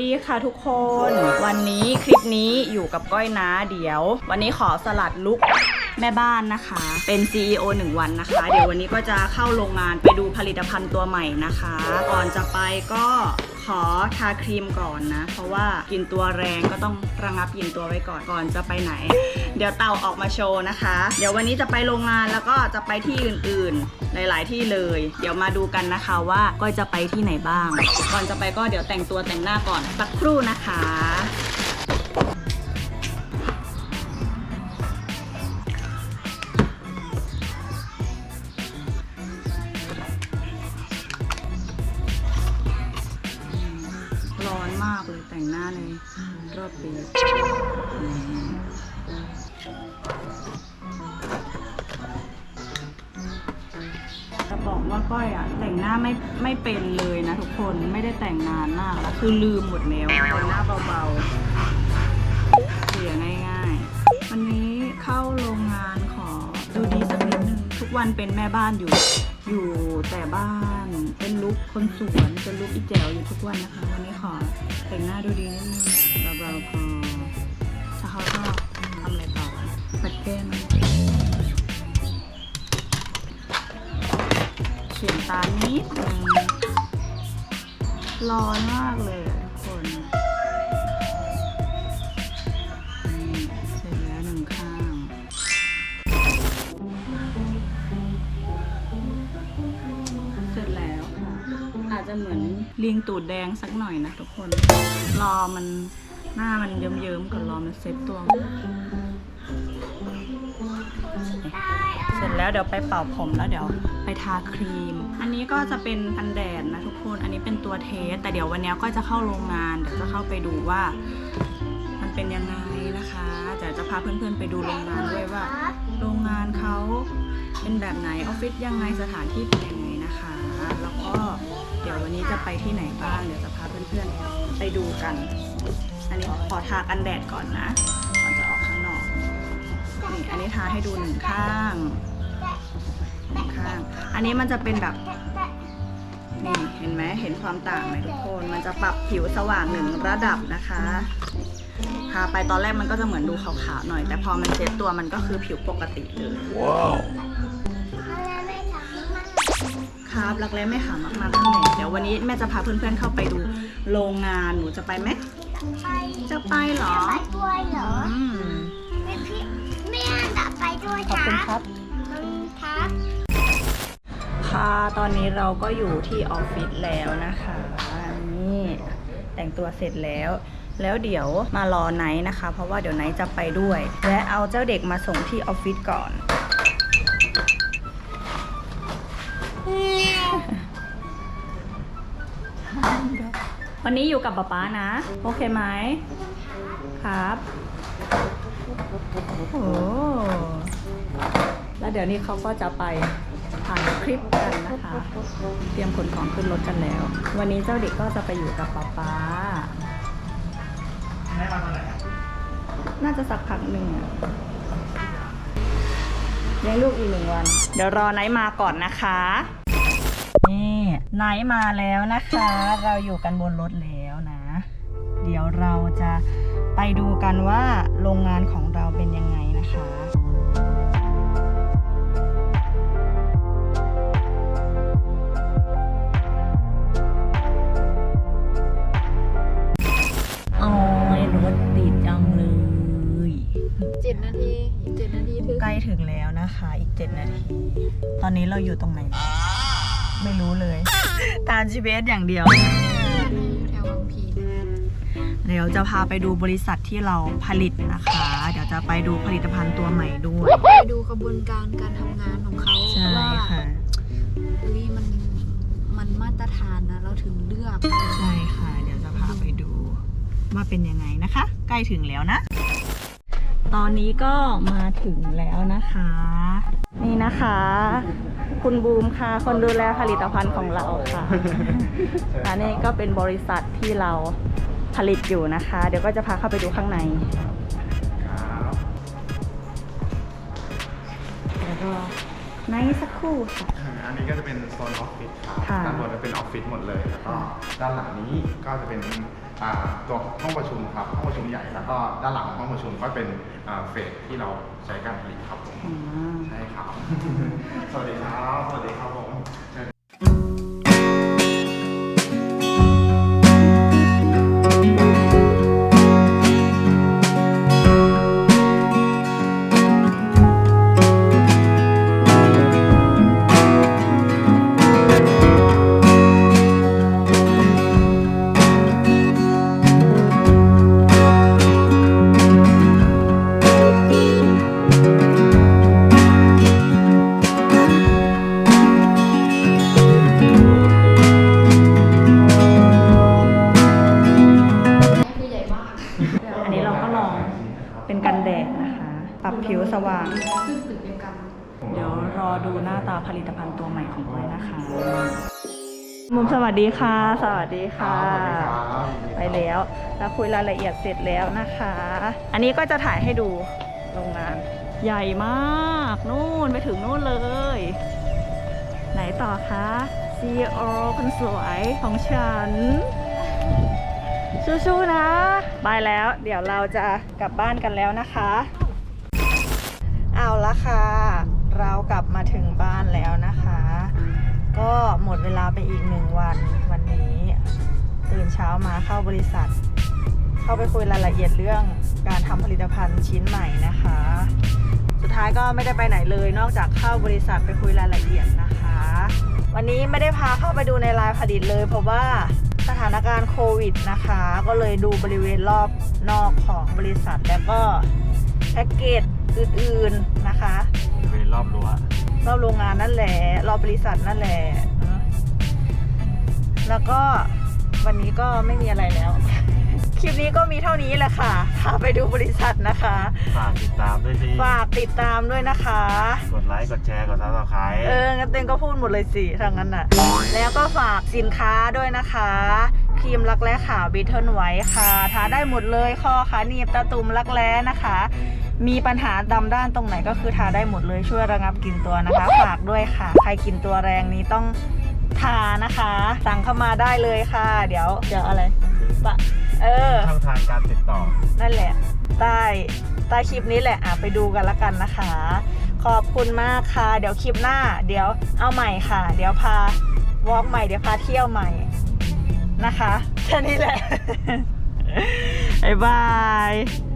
ดีค่ะทุกคน วันนี้คลิปนี้อยู่กับก้อยนะเดี๋ยว วันนี้ขอสลัดลุกแม่บ้านนะคะ เป็น CEO 1 วันนะคะ เดี๋ยววันนี้ก็จะเข้าโรงงานไปดูผลิตภัณฑ์ตัวใหม่นะคะ ก่อนจะไปก็ อทาครีมก่อนนะ เพราะว่ากินตัวแรงก็ต้องระงับกินตัวไว้ก่อนก่อนจะไปไหน เดี๋ยวเตาออกมาโชว์นะคะ เดี๋ยววันนี้จะไปโรงงานแล้วก็จะไปที่อื่นๆ หลาย ๆ ที่เลย เดี๋ยวมาดูกันนะคะว่าก้อยจะไปที่ไหนบ้าง ก่อนจะไปก็เดี๋ยวแต่งตัวแต่งหน้าก่อนสักครู่นะคะ แต่งหน้าในรอบปีจะบอกว่าก้อยอะแต่งหน้าไม่ไม่เป็นเลยนะทุกคนไม่ได้แต่งนานมากแล้วคือลืมหมดแล้วแต่งหน้าเบาๆเสียง่ายๆ วันนี้เข้าโรงงานขอดูดีสักนิดนึง ทุกวันเป็นแม่บ้านอยู่อยู่แต่บ้าน เป็นลุคคนสวนเป็นลุคอีแจ๋วอยู่ทุกวันนะคะ วันนี้ขอแต่งหน้าดูดีนิดนึงเบาๆพอถ้าเขาชอบทำอะไรต่อปัดแก้มเขียนตานิดนึงร้อนมากเลย จะเหมือนเลียงตูดแดงสักหน่อยนะทุกคน รอมันหน้ามันเยิ้มๆก่อนรอมันเซ็ตตัว เสร็จแล้วเดี๋ยวไปเป่าผมแล้วเดี๋ยวไปทาครีม อันนี้ก็จะเป็นกันแดดนะทุกคน อันนี้เป็นตัวเทส แต่เดี๋ยววันนี้ก็จะเข้าโรงงาน เดี๋ยวจะเข้าไปดูว่า มันเป็นยังไงนะคะแต่จะพาเพื่อนๆไปดูโรงงานด้วยว่า โรงงานเขาเป็นแบบไหน ออฟฟิศยังไง สถานที่เป็นยังไงนะคะ แล้วก็ เดี๋ยววันนี้จะไปที่ไหนบ้าง เดี๋ยวจะพาเพื่อนๆไปดูกัน อันนี้ขอทากันแดดก่อนนะ ก่อนจะออกข้างนอก นี่อันนี้ทาให้ดูหนึ่งข้างหนึ่งข้าง อันนี้มันจะเป็นแบบนี่เห็นไหมเห็นความต่างไหมทุกคน มันจะปรับผิวสว่างหนึ่งระดับนะคะทาไปตอนแรกมันก็จะเหมือนดูขาวๆหน่อย แต่พอมันเซ็ตตัวมันก็คือผิวปกติเลย ครับรักแร้ไม่ขามากๆนั่นแหละเดี๋ยววันนี้แม่จะพาเพื่อนๆเข้าไปดูโรงงานหนูจะไปไหมจะไปเหรอไปด้วยเหรออืมไม่พี่แม่จะไปด้วยขอบคุณครับอืมครับค่ะตอนนี้เราก็อยู่ที่ออฟฟิศแล้วนะคะนี่แต่งตัวเสร็จแล้วแล้วเดี๋ยวมารอไนท์นะคะ เพราะว่าเดี๋ยวไนท์จะไปด้วย และเอาเจ้าเด็กมาส่งที่ออฟฟิศก่อน วันนี้อยู่กับป๊าป๊านะ โอเคไหมครับโอ้แล้วเดี๋ยวนี้เขาก็จะไปถ่ายคลิปกันนะคะ เตรียมขนของขึ้นรถกันแล้ว วันนี้เจ้าเด็กก็จะไปอยู่กับป๊าป๊าน่าจะสักพักหนึ่งอะเลี้ยงลูกอีกหนึ่งวัน เดี๋ยวรอไนท์มาก่อนนะคะ ไนท์มาแล้วนะคะ เราอยู่กันบนรถแล้วนะ เดี๋ยวเราจะไปดูกันว่าโรงงานของเราเป็นยังไงนะคะโอ้ยรถติดจังเลย เจ็ดนาทีอีกเจ็ดนาทีถึงใกล้ถึงแล้วนะคะ อีก 7 นาที ตอนนี้เราอยู่ตรงไหน ไม่รู้เลย ตาม GPS อย่างเดียวอยู่แถวบางพีนะเดี๋ยวจะพาไปดูบริษัทที่เราผลิตนะคะ เดี๋ยวจะไปดูผลิตภัณฑ์ตัวใหม่ด้วย ไปดูกระบวนการการทำงานของเขาใช่ว่าค่ะ เฮ้ยมันมันมาตรฐานนะ เราถึงเลือก ใช่ค่ะ เดี๋ยวจะพาไปดูว่าเป็นยังไงนะคะ ใกล้ถึงแล้วนะ ตอนนี้ก็มาถึงแล้วนะคะ นี่นะคะ คุณบูมค่ะ คนดูแลผลิตภัณฑ์ของเราค่ะอันนี้ก็เป็นบริษัทที่เราผลิตอยู่นะคะ เดี๋ยวก็จะพาเข้าไปดูข้างในแล้วก็ในสักครู่ค่ะ อันนี้ก็จะเป็นโซนออฟฟิศครับค่ะ ด้านบนจะเป็นออฟฟิศหมดเลย แล้วก็ด้านหลังนี้ก็จะเป็นอ่า ตัวห้องประชุมครับห้องประชุมใหญ่แล้วก็ด้านหลังของห้องประชุมก็เป็นอ่าเฟสที่เราใช้การผลิตครับผมอืมใช่ครับ สวัสดีครับสวัสดีครับ ผิวสว่าง ซึ่งตึกเดียวกัน เดี๋ยวรอดูหน้าตาผลิตภัณฑ์ตัวใหม่ของก้อยนะคะมุมสวัสดีค่ะ สวัสดีค่ะสวัสดีครับไปแล้วแล้วคุยรายละเอียดเสร็จแล้วนะคะ อันนี้ก็จะถ่ายให้ดูโรงงาน ใหญ่มากนู่นไปถึงนู่นเลย ไหนต่อคะ CEO คนสวยของฉันสู้ๆนะบายแล้ว เดี๋ยวเราจะกลับบ้านกันแล้วนะคะ เอาละค่ะ เรากลับมาถึงบ้านแล้วนะคะ ก็หมดเวลาไปอีกหนึ่งวันวันนี้ ตื่นเช้ามาเข้าบริษัท เข้าไปคุยรายละเอียดเรื่องการทำผลิตภัณฑ์ชิ้นใหม่นะคะ สุดท้ายก็ไม่ได้ไปไหนเลย นอกจากเข้าบริษัทไปคุยรายละเอียดนะคะ วันนี้ไม่ได้พาเข้าไปดูในลายผลิตเลย เพราะว่าสถานการณ์โควิดนะคะ ก็เลยดูบริเวณรอบนอกของบริษัทแล้วก็แพ็กเกจ อื่นๆนะคะบริเวณรอบรั้วรอบโรงงานนั่นแหละ รอบบริษัทนั่นแหละเนอะแล้วก็วันนี้ก็ไม่มีอะไรแล้ว คลิปนี้ก็มีเท่านี้แหละค่ะพาไปดูบริษัทนะคะ ฝากติดตามด้วยสิฝากติดตามด้วยนะคะ กดไลค์กดแชร์กดซับสไครต์เออ งั้นเต้นก็พูดหมดเลยสิทางนั้นน่ะ แล้วก็ฝากสินค้าด้วยนะคะ ครีมรักแร้ขาวบิทเทิลไว้ค่ะ ทาได้หมดเลยคอขาหนีบตาตุ่มรักแร้นะคะ มีปัญหาดำด้านตรงไหนก็คือทาได้หมดเลยช่วยระงับกลิ่นตัวนะคะ ฝากด้วยค่ะ ใครกลิ่นตัวแรงนี้ต้องทานะคะ สั่งเข้ามาได้เลยค่ะ เดี๋ยวเดี๋ยวอะไรปะเออช่องทางการติดต่อ นั่นแหละ ใต้ใต้คลิปนี้แหละอะไปดูกันละกันนะคะ ขอบคุณมากค่ะ เดี๋ยวคลิปหน้า เดี๋ยวเอาใหม่ค่ะ เดี๋ยวพาวอล์กใหม่เดี๋ยวพาเที่ยวใหม่นะคะแค่นี้แหละ บ๊ายบาย